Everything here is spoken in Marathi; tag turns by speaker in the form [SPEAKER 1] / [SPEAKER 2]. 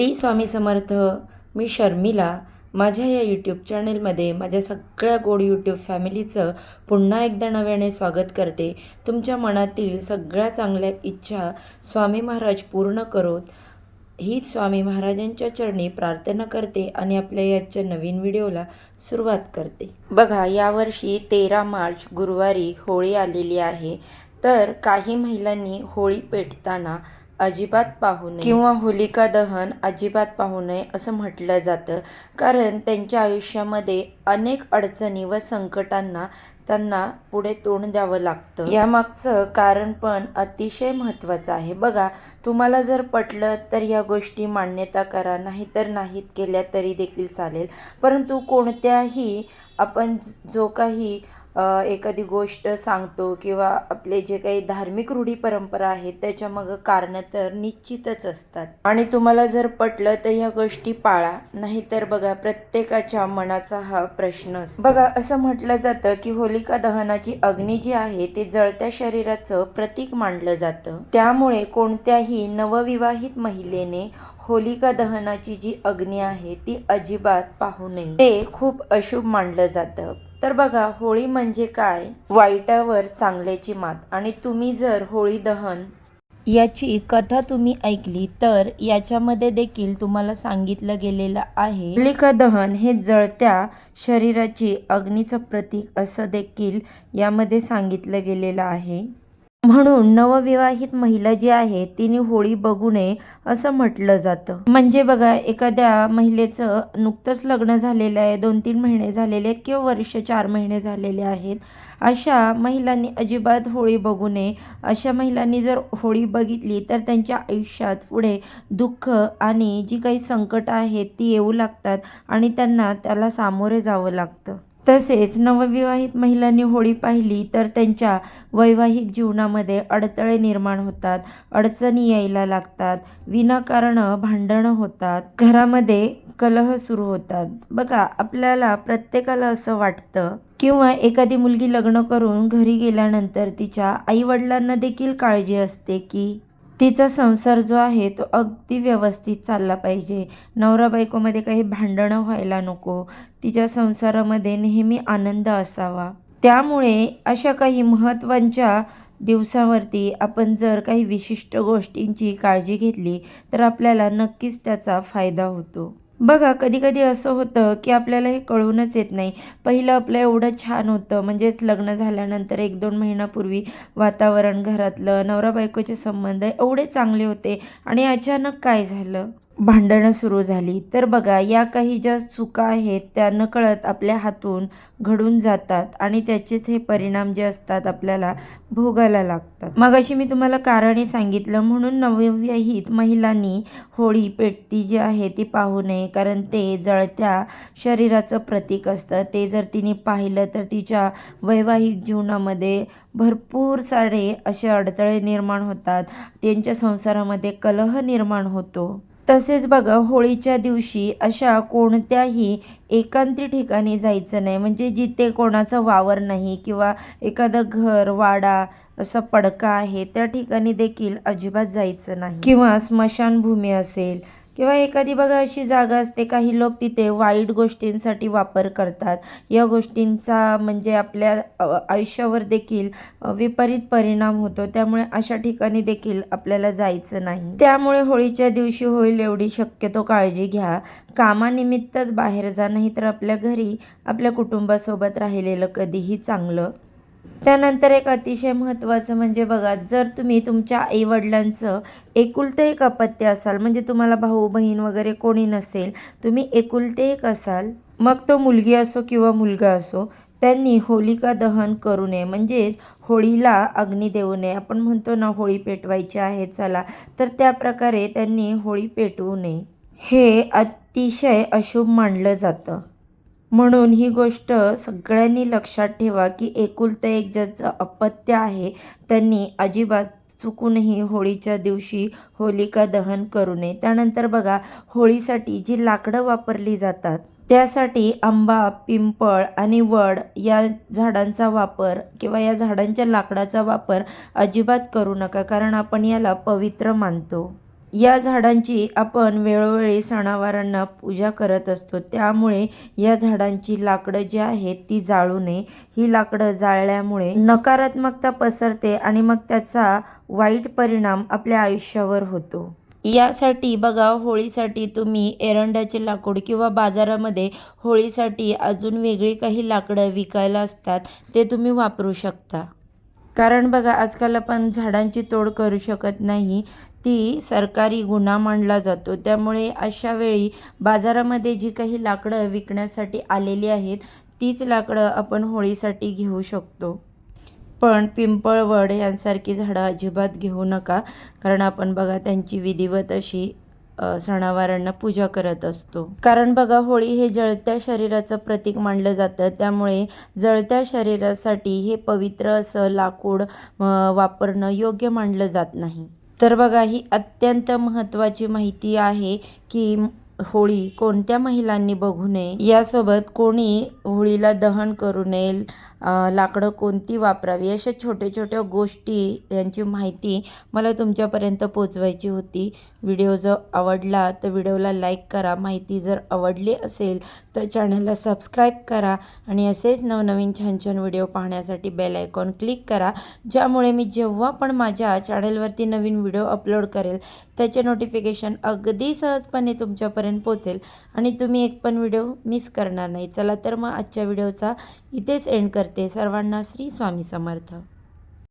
[SPEAKER 1] टी स्वामी समर्थ मी शर्मिला. माझ्या या यूट्यूब चॅनेलमध्ये माझ्या सगळ्या गोड यूट्यूब फॅमिलीचं पुन्हा एकदा नव्याने स्वागत करते. तुमच्या मनातील सगळ्या चांगल्या इच्छा स्वामी महाराज पूर्ण करोत. ही स्वामी महाराजांच्या चरणी प्रार्थना करते आणि आपल्या याच्या नवीन व्हिडिओला सुरुवात करते. बघा यावर्षी तेरा मार्च गुरुवारी होळी आलेली आहे. तर काही महिलांनी होळी पेटताना अजिबात पाहू नये. किंवा होलिका दहन अजिबात पाहू नये असं म्हटलं जातं. कारण त्यांच्या आयुष्यामध्ये अनेक अडचणी व संकटांना त्यांना पुढे तोंड द्यावं लागतं. यामागचं कारण पण अतिशय महत्त्वाचं आहे. बघा तुम्हाला जर पटलं तर या गोष्टी मान्यता करा नाही तर नाहीत केल्या तरी देखील चालेल. परंतु कोणत्याही आपण जो काही एखादी गोष्ट सांगतो किंवा आपले जे काही धार्मिक रूढी परंपरा आहेत त्याच्या मग कारणं तर निश्चितच असतात. आणि तुम्हाला जर पटलं तर ह्या गोष्टी पाळा नाहीतर बघा प्रत्येकाच्या मनाचा हा प्रश्न असतो. बघा असं म्हटलं जातं की होलिका दहनाची अग्नी जी आहे ते जळत्या शरीराचं प्रतीक मानलं जातं. त्यामुळे कोणत्याही नवविवाहित महिलेने होलिका दहनाची जी अग्नी आहे ती अजिबात पाहू नये. ते खूप अशुभ मानलं जातं. तर बघा होळी म्हणजे काय? वाईटावर चांगल्याची मात. आणि तुम्ही जर होळी दहन याची कथा तुम्ही ऐकली तर याच्यामध्ये देखील तुम्हाला सांगितलं गेलेलं आहे. होलिका दहन हे जळत्या शरीराची अग्नीचं प्रतीक असं देखील यामध्ये सांगितलं गेलेलं आहे. म्हणून नवविवाहित महिला जी आहे तिने होळी बघू नये असं म्हटलं जातं. म्हणजे बघा एखाद्या महिलेचं नुकतंच लग्न झालेलं आहे दोन तीन महिने झालेले आहेत किंवा वर्ष चार महिने झालेले आहेत अशा महिलांनी अजिबात होळी बघू नये. अशा महिलांनी जर होळी बघितली तर त्यांच्या आयुष्यात पुढे दुःख आणि जी काही संकट आहेत ती येऊ लागतात आणि त्यांना त्याला सामोरे जावं लागतं. तसेच नवविवाहित महिलांनी होळी पाहिली तर त्यांच्या वैवाहिक जीवनामध्ये अडथळे निर्माण होतात अडचणी यायला लागतात विनाकारण भांडणं होतात घरामध्ये कलह सुरू होतात. बघा आपल्याला प्रत्येकाला असं वाटतं किंवा एखादी मुलगी लग्न करून घरी गेल्यानंतर तिच्या आईवडिलांना देखील काळजी असते की तिचा संसार जो आहे तो अगदी व्यवस्थित चालला पाहिजे. नवरा बायकोमध्ये काही भांडणं व्हायला नको. तिच्या संसारामध्ये नेहमी आनंद असावा. त्यामुळे अशा काही महत्त्वांच्या दिवसावरती आपण जर काही विशिष्ट गोष्टींची काळजी घेतली तर आपल्याला नक्कीच त्याचा फायदा होतो. बघा कधी कधी असं होतं की आपल्याला हे कळूनच येत नाही. पहिलं आपलं एवढं छान होतं. म्हणजेच लग्न झाल्यानंतर एक दोन महिन्यापूर्वी वातावरण घरातलं नवरा बायकोचे संबंध एवढे चांगले होते आणि अचानक काय झालं? भांडणं सुरू झाली. तर बघा या काही ज्या चुका आहेत त्या नकळत आपल्या हातून घडून जातात आणि त्याचेच हे परिणाम जे असतात आपल्याला भोगायला लागतात. मग अशी मी तुम्हाला कारणे सांगितलं म्हणून नवविवाहित महिलांनी होळी पेटती जी आहे ती पाहू नये कारण ते जळत्या शरीराचं प्रतीक असतं. ते जर तिने पाहिलं तर तिच्या वैवाहिक जीवनामध्ये भरपूर सारे असे अडथळे निर्माण होतात. त्यांच्या संसारामध्ये कलह निर्माण होतो. तसेच बघा होळीच्या दिवशी अशा कोणत्याही एकांती ठिकाणी जायचं नाही. म्हणजे जिथे कोणाचं वावर नाही किंवा एखादं घर वाडा असा पडका आहे त्या ठिकाणी देखील अजिबात जायचं नाही. किंवा स्मशानभूमी असेल किंवा एखादी बघा अशी जागा असते काही लोक तिथे वाईट गोष्टींसाठी वापर करतात. या गोष्टींचा म्हणजे आपल्या आयुष्यावर देखील विपरीत परिणाम होतो. त्यामुळे अशा ठिकाणी देखील आपल्याला जायचं नाही. त्यामुळे होळीच्या दिवशी होईल एवढी शक्यतो काळजी घ्या. कामानिमित्तच बाहेर जा नाही तर आपल्या घरी आपल्या कुटुंबासोबत राहिलेलं कधीही चांगलं त्यानंतर एक अतिशय महत्त्वाचं म्हणजे बघा जर तुम्ही तुमच्या आईवडिलांचं एकुलते एक अपत्य असाल म्हणजे तुम्हाला भाऊ बहीण वगैरे कोणी नसेल तुम्ही एकुलते एक असाल मग तो मुलगी असो किंवा मुलगा असो त्यांनी होलिका दहन करू नये. म्हणजेच होळीला अग्नी देऊ नये. आपण म्हणतो ना होळी पेटवायची आहे चला. तर त्या प्रकारे त्यांनी होळी पेटवू नये. हे अतिशय अशुभ मानलं जातं. म्हणून ही गोष्ट सगळ्यांनी लक्षात ठेवा की एकुलतं एक ज्याचं अपत्य आहे त्यांनी अजिबात चुकूनही होळीच्या दिवशी होलिका दहन करू नये. त्यानंतर बघा होळीसाठी जी लाकडं वापरली जातात त्यासाठी आंबा पिंपळ आणि वड या झाडांचा वापर किंवा या झाडांच्या लाकडाचा वापर अजिबात करू नका कारण आपण याला पवित्र मानतो. या झाडांची आपण वेळोवेळी सणावारांना पूजा करत असतो. त्यामुळे या झाडांची लाकडं जी आहेत ती जाळू नये. ही लाकडं जाळल्यामुळे नकारात्मकता पसरते आणि मग त्याचा वाईट परिणाम आपल्या आयुष्यावर होतो. यासाठी बघा होळीसाठी तुम्ही एरंडाचे लाकूड किंवा बाजारामध्ये होळीसाठी अजून वेगळी काही लाकडं विकायला असतात ते तुम्ही वापरू शकता. कारण बघा आजकाल आपण झाडांची तोड करू शकत नाही. ती सरकारी गुन्हा मानला जातो. त्यामुळे अशा वेळी बाजारामध्ये जी काही लाकडं विकण्यासाठी आलेली आहेत तीच लाकडं आपण होळीसाठी घेऊ शकतो. पण पिंपळवड यांसारखी झाडं अजिबात घेऊ नका कारण आपण बघा त्यांची विधिवत अशी सणावारांना पूजा करत असतो. कारण बघा होळी हे जळत्या शरीराचं प्रतीक मानलं जातं. त्यामुळे जळत्या शरीरासाठी हे पवित्र असं लाकूड वापरणं योग्य मानलं जात नाही. तर बघा ही अत्यंत महत्त्वाची माहिती आहे की होळी कोणत्या महिलांनी बघू नये. यासोबत कोणी होळीला दहन करू नये लाकडं कोणती वापरावी अशा छोट्या छोट्या गोष्टी यांची माहिती मला तुमच्यापर्यंत पोचवायची होती. व्हिडिओ जर आवडला तर व्हिडिओला लाईक करा माहिती जर आवडली असेल तर चॅनलला सबस्क्राईब करा आणि असेच नवनवीन छान छान व्हिडिओ पाहण्यासाठी बेल आयकॉन क्लिक करा ज्यामुळे मी जेव्हा पण माझ्या चॅनलवरती नवीन व्हिडिओ अपलोड करेल त्याचे नोटिफिकेशन अगदी सहजपणे तुमच्यापर्यंत पोचेल आणि तुम्ही एक पण व्हिडिओ मिस करणार नाही. चला तर मग आजच्या व्हिडिओचा इथेच एंड करते. सर्वांना श्री स्वामी समर्थ.